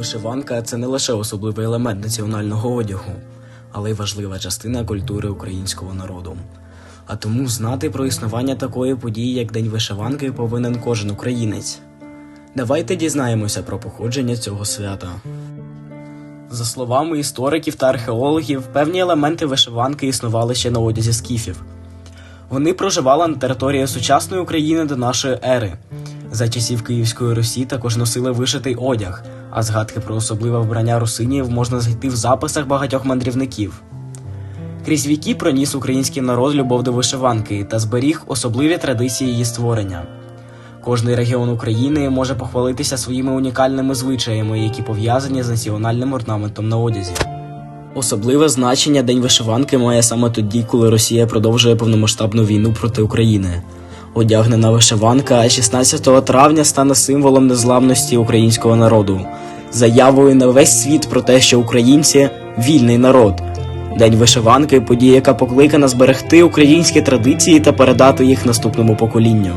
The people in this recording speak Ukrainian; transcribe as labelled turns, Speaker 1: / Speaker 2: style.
Speaker 1: Вишиванка це не лише особливий елемент національного одягу, але й важлива частина культури українського народу. А тому знати про існування такої події, як День вишиванки, повинен кожен українець. Давайте дізнаємося про походження цього свята. За словами істориків та археологів, певні елементи вишиванки існували ще на одязі скіфів. Вони проживали на території сучасної України до нашої ери. За часів Київської Русі також носили вишитий одяг, а згадки про особливе вбрання русинів можна знайти в записах багатьох мандрівників. Крізь віки проніс український народ любов до вишиванки та зберіг особливі традиції її створення. Кожний регіон України може похвалитися своїми унікальними звичаями, які пов'язані з національним орнаментом на одязі. Особливе значення День вишиванки має саме тоді, коли Росія продовжує повномасштабну війну проти України. Одягнена вишиванка 16 травня стане символом незламності українського народу, заявою на весь світ про те, що українці вільний народ. День вишиванки подія, яка покликана зберегти українські традиції та передати їх наступному поколінню.